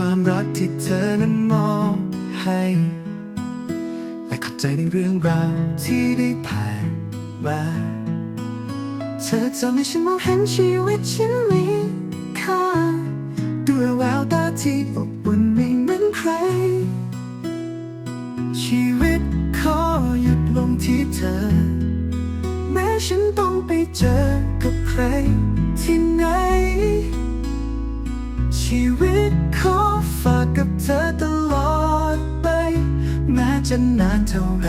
ความรักที่เธอนั้นมอบให้ และเข้าใจในเรื่องราวที่ได้ผ่านมาเธอทำให้ฉันมองเห็นชีวิตฉันมีค่าด้วยแววตาที่อบอุ่นไม่เหมือนใคร ชีวิตขอหยุดลงที่เธอ แม้ฉันต้องไปเจอกับใครที่ไหน ท่าไร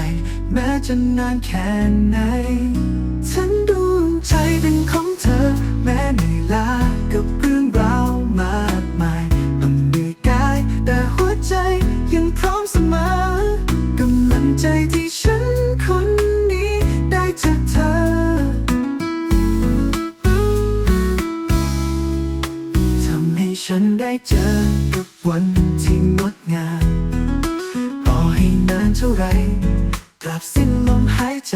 แม้จะนานแค่ไหน ฉันดวงใจเป็นของเธอ แม้เหนื่อยล้ากับเรื่องราวมากมายต้องเหนื่อยกายแต่หัวใจยังพร้อมเสมอกำลังใจที่ฉันคนนี้ได้จากเธอ ทำให้ฉันได้เจอกับวันที่งดงาม เท่าไรตราบสิ้นลมหายใจ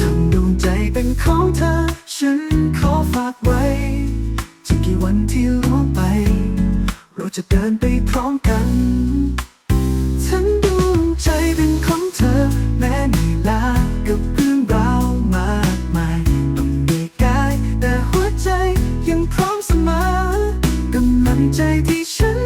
ทำดวงใจเป็นของเธอ ฉันขอฝากไว้จะกี่วันที่ล่วงไป เราจะเดินไปพร้อมกันฉันดวงใจเป็นของเธอ แม้เหนื่อยล้ากับเรื่องราวมากมายต้องเหนื่อยกายแต่หัวใจยังพร้อมเสมอกำลังใจที่ฉัน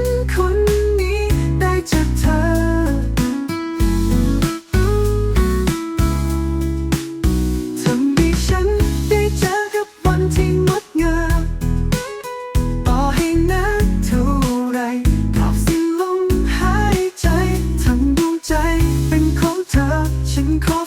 ฉันขอ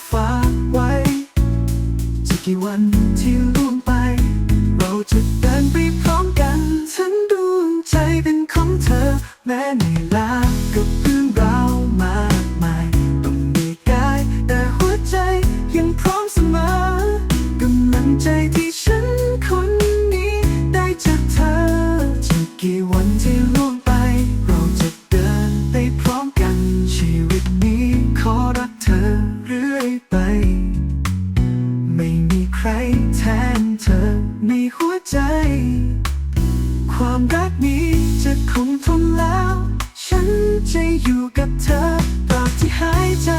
ความรักนี้จะคงทนแล้ว ฉันจะอยู่กับเธอตราบที่หายใจ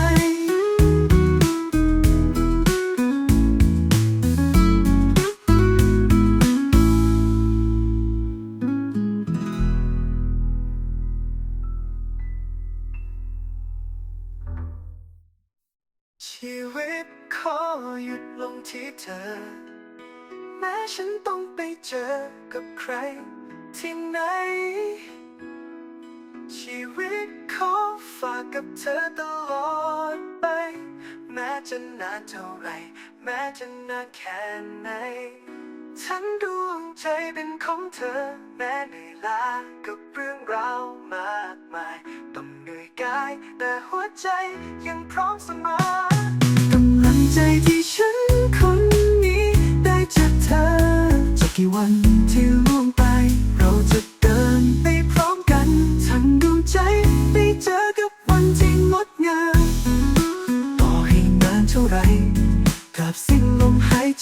ชีวิตขอหยุดลงที่เธอ แม้ฉันต้องไปเจอกับใคร ที่ไหน ชีวิตขอฝากกับเธอตลอดไป แม้จะนานเท่าไร แม้จะนานแค่ไหน ฉันดวงใจเป็นของเธอ แม้เหนื่อยล้ากับเรื่องราวมากมาย ต้องเหนื่อยกาย แต่หัวใจยังพร้อมเสมอ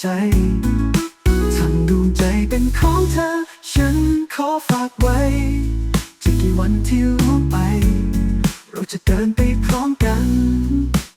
ใจทำดวงใจเป็นของเธอ ฉันขอฝากไว้